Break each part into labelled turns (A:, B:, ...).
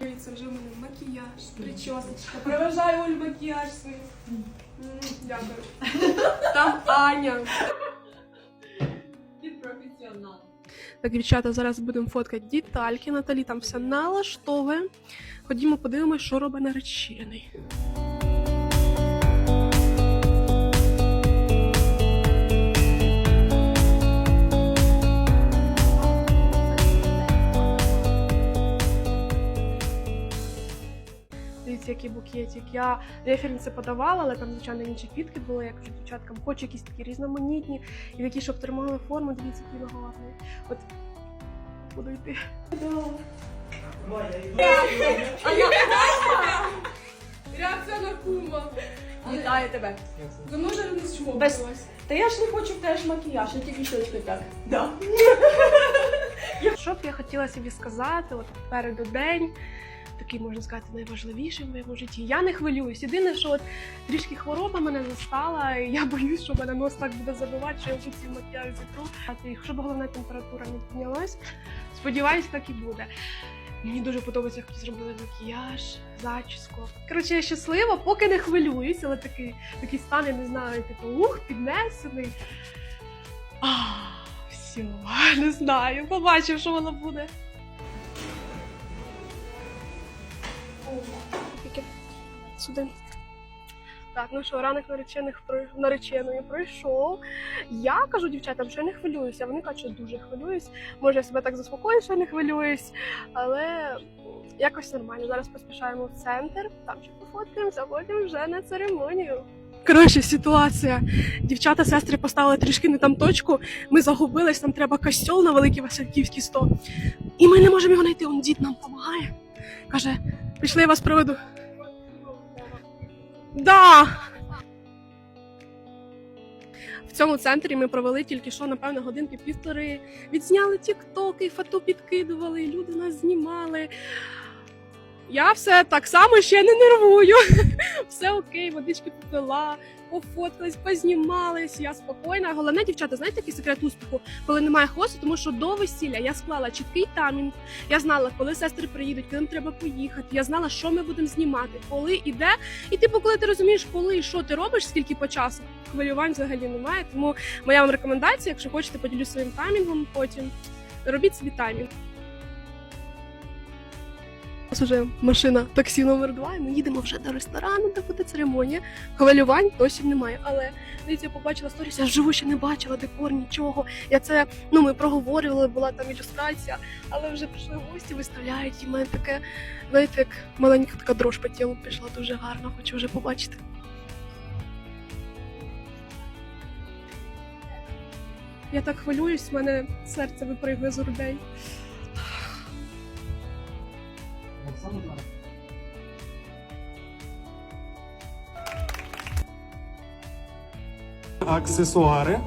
A: Дивіться, вже в мене макіяж, причосочка. Проважаю Оль макіяж свій. Дякую. Там Аня.
B: Ти професіонал.
A: Так, дівчата, зараз будемо фоткати детальки. Наталі там все налаштовує. Ходімо, подивимось, що робить наречений. Дивіться, який букетик. Я референси подавала, але там, звичайно, інші квітки були. Я кажу дівчаткам, хочу якісь такі різноманітні і такі, щоб тримали форму. Дивіться, який гарний. От буду йти. Реакція на кума.
B: Вітаю тебе.
A: Давно вже не
B: Без-
A: чмокнулась.
B: Та я ж не хочу теж макіяж, я тільки щочки так. Да.
A: Що б я хотіла собі сказати, от попереду день, такий, можна сказати, найважливіший в моєму житті. Я не хвилююсь. Єдине, що от трішки хвороба мене застала, і я боюсь, що мене нос так буде забивати, що я вже ці макіяж зітру. Щоб головна температура не піднялась, сподіваюсь, так і буде. Мені дуже подобається, як зробили макіяж, зачіску. Коротше, я щаслива, поки не хвилююсь, але такий, такий стан, я не знаю, типу, ух, піднесений. А, все, не знаю, побачив, що воно буде. Сюди. Так, ну що, ранок наречених нареченої пройшов. Я кажу дівчатам, що я не хвилююся. Вони кажуть, що дуже хвилююсь. Може, я себе так заспокою, що не хвилююсь, але якось нормально. Зараз поспішаємо в центр, там ще пофоткаємося, а потім вже на церемонію. Коротше, ситуація. Дівчата, сестри поставили трішки не там точку. Ми загубились, там треба костьол на великий Васильківський 100. І ми не можемо його знайти. Он дід нам допомагає. Каже, пішли я вас проведу. Да. В цьому центрі ми провели тільки що, напевно, годинки півтори. Відзняли тіктоки, фото підкидували, люди нас знімали. Я все так само ще не нервую. Все окей, водички попила, пофоткались, познімались. Я спокійна. Головне, дівчата, знаєте, який секрет успіху, коли немає хвосту, тому що до весілля я склала чіткий таймінг. Я знала, коли сестри приїдуть, коли нам треба поїхати. Я знала, що ми будемо знімати, коли іде. І типу, коли ти розумієш, коли і що ти робиш, скільки по часу, хвилювань взагалі немає. Тому моя вам рекомендація, якщо хочете, поділюсь своїм таймінгом потім. Робіть свій таймінг. У нас вже машина таксі номер 2 і ми їдемо вже до ресторану, де буде церемонія. Хвилювань досі немає. Але дивіться, я побачила сторіс, я живу ще не бачила декор, нічого. Я це, ну ми проговорювали, була там ілюстрація, але вже прийшли гості, виставляють, і мене таке, знаєте, як маленька така дрож по тілу пішла, дуже гарно, хочу вже побачити. Я так хвилююсь, в мене серце випригує з грудей.
C: Аксесуари.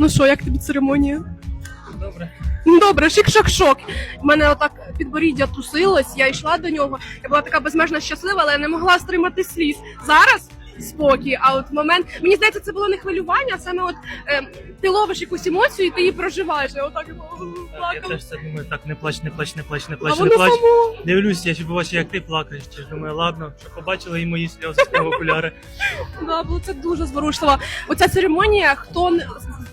A: Ну що, як тобі церемонія?
D: Добре.
A: Ну добре, шик-шак-шок. У мене отак підборіддя тусилось, я йшла до нього. Я була така безмежно щаслива, але я не могла стримати сліз. Зараз спокій, а от момент мені здається, це було не хвилювання, а саме от е, ти ловиш якусь емоцію і ти її проживаєш. Я отак
D: Так, я
A: плакала.
D: теж це думаю, так, не плач, не плач, не плач, не
A: А
D: плач, не
A: воно
D: плач.
A: само.
D: Дивлюся, я ще побачив, як ти плакаєш. Чи ж думаю, ладно, що побачили і мої сльози з окуляри.
A: Да, було це дуже зворушливо. Оця церемонія, хто не-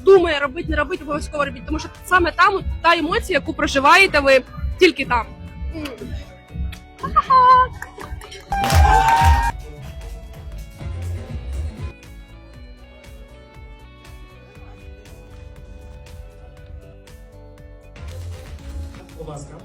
A: думає робити, не робити, обов'язково робіть, тому що саме там от та емоція, яку проживаєте ви тільки там. М.
C: Будь ласка.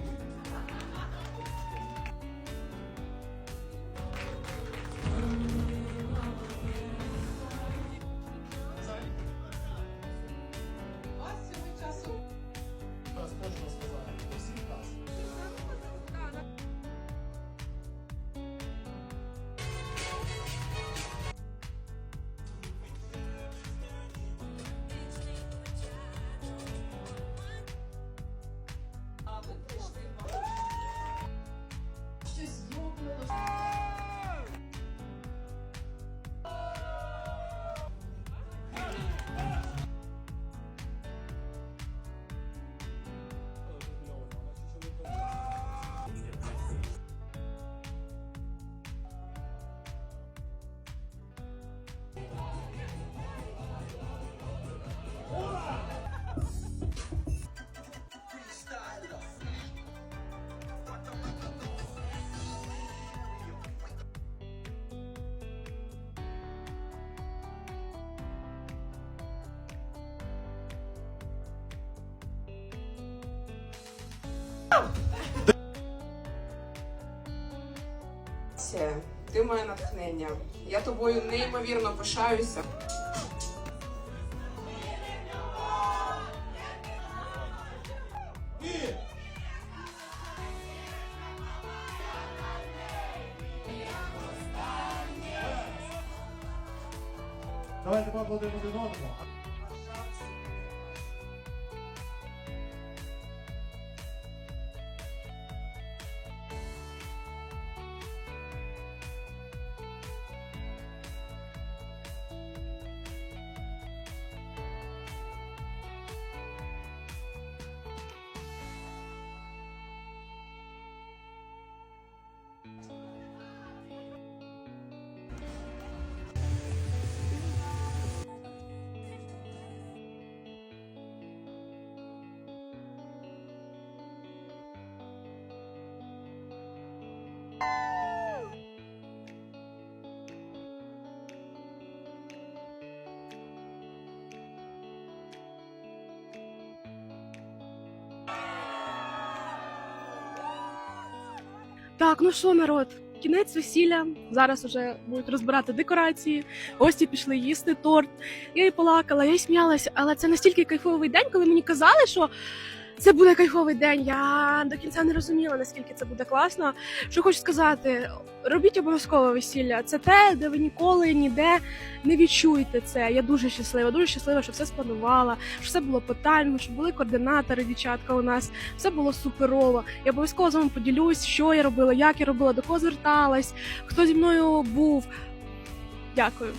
A: Це, ти моє натхнення. Я тобою неймовірно пишаюся.
E: Давайте поаплодуємо один одному.
A: Так, ну що, народ, кінець весілля. Зараз вже будуть розбирати декорації. Гості пішли їсти торт. Я і плакала, я й сміялася, але це настільки кайфовий день, коли мені казали, що. Це буде кайфовий день. Я до кінця не розуміла, наскільки це буде класно. Що хочу сказати, робіть обов'язково весілля. Це те, де ви ніколи ніде не відчуєте це. Я дуже щаслива, дуже щаслива, що все спланувала, що все було тайму, що були координатори, дівчатка у нас. Все було суперово. Я обов'язково з вами поділюсь, що я робила, як я робила, до кого зверталась, хто зі мною був. Дякую.